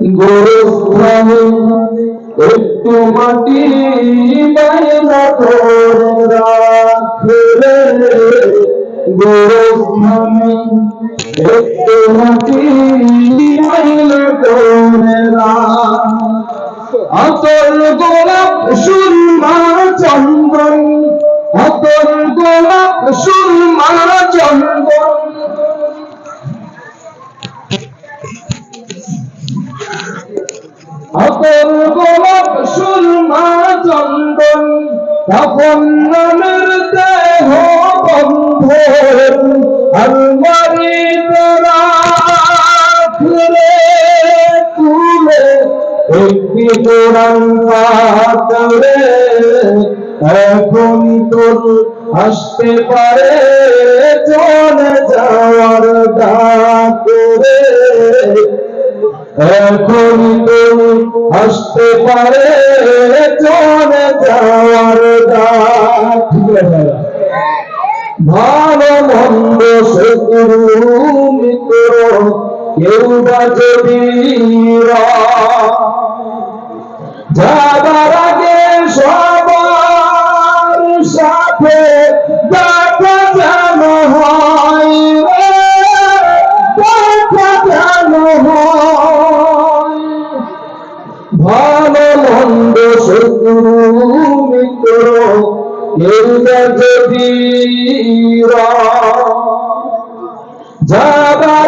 গোস্বামী একটু মাটি একটু মাটি আতর গোলাপ সুরমা চন্দন একটি কোরআন পাতলে এখন তোর আসতে পারে, চলে যাওয়ার ডাকরে এখন তুমি আসতে পারে, চলে যাওয়ার ডাক। ভালো মন্দ শত্রু কেউ বা যদি যাবার আগে সবার সাথে দেখা যেন হয় দেখা যেন হয়। ভালো মন্দ শত্রু মিত্র এরা যদি যাবার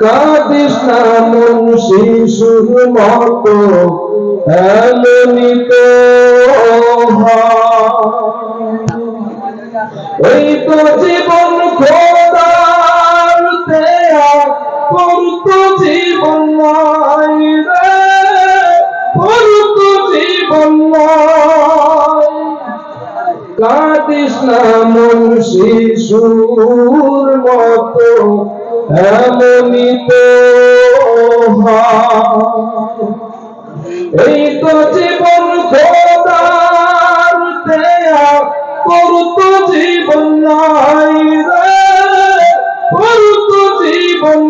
কাঁদিস না মন শিশুর মতো এমনি তো হয়। এই তো জীবন খোদার দেয়া তোর তো জীবন নাই রে তোর তো জীবন নাই মতো এমনি তো। এই তো জীবন খোদার জীবন নাই রে জীবন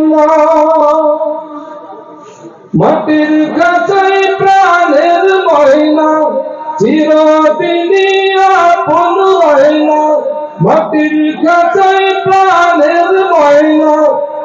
মাটির কাছাই প্রাণের মাটির কাছাই প্রাণের ময়না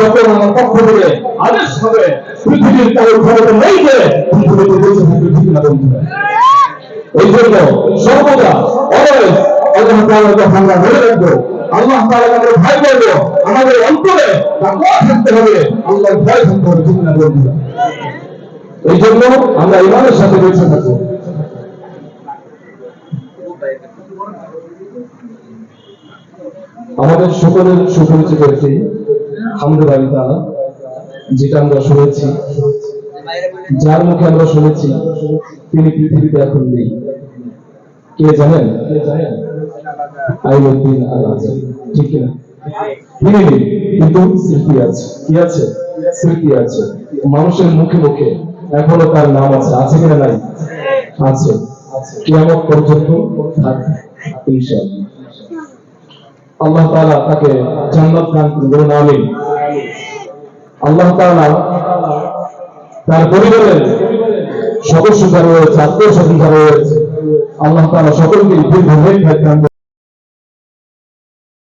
যখন আমার পক্ষ থেকে আদেশ হবে, পৃথিবীর কারও ক্ষমতা নেই পৃথিবীতে না এই জন্য সর্বদা আমরা রাখব। আল্লাহ আমরা ভয় আমাদের অন্তরে থাকতে হবে। আল্লাহর ভয় থাকতে হবে না এই জন্য আমরা ইমানের সাথে বেঁচে থাকব। আমাদের সকলের সুপরিচিত একটি হামদুবাড়ি তারা যেটা আমরা শুনেছি, যার মুখে আমরা শুনেছি, তিনি পৃথিবীতে এখন নেই। কে জানেন? আইনুদ্দিন ঠিক কিনা? তিনি নেই, কিন্তু স্মৃতি আছে। কি আছে? স্মৃতি আছে। মানুষের মুখে মুখে এখনও তার নাম আছে। আছে কিনা নাই? আছে। কিয়ামত পর্যন্ত থাকবে, ইনশাআল্লাহ। আল্লাহ তাআলা তাকে জান্নাত দান করুন আমিন আল্লাহ তাআলা তার পরিবারের সদস্য যারা রয়েছে, আত্মীয় স্বজন রয়েছে, আল্লাহ তাআলা সকলকে দীর্ঘ।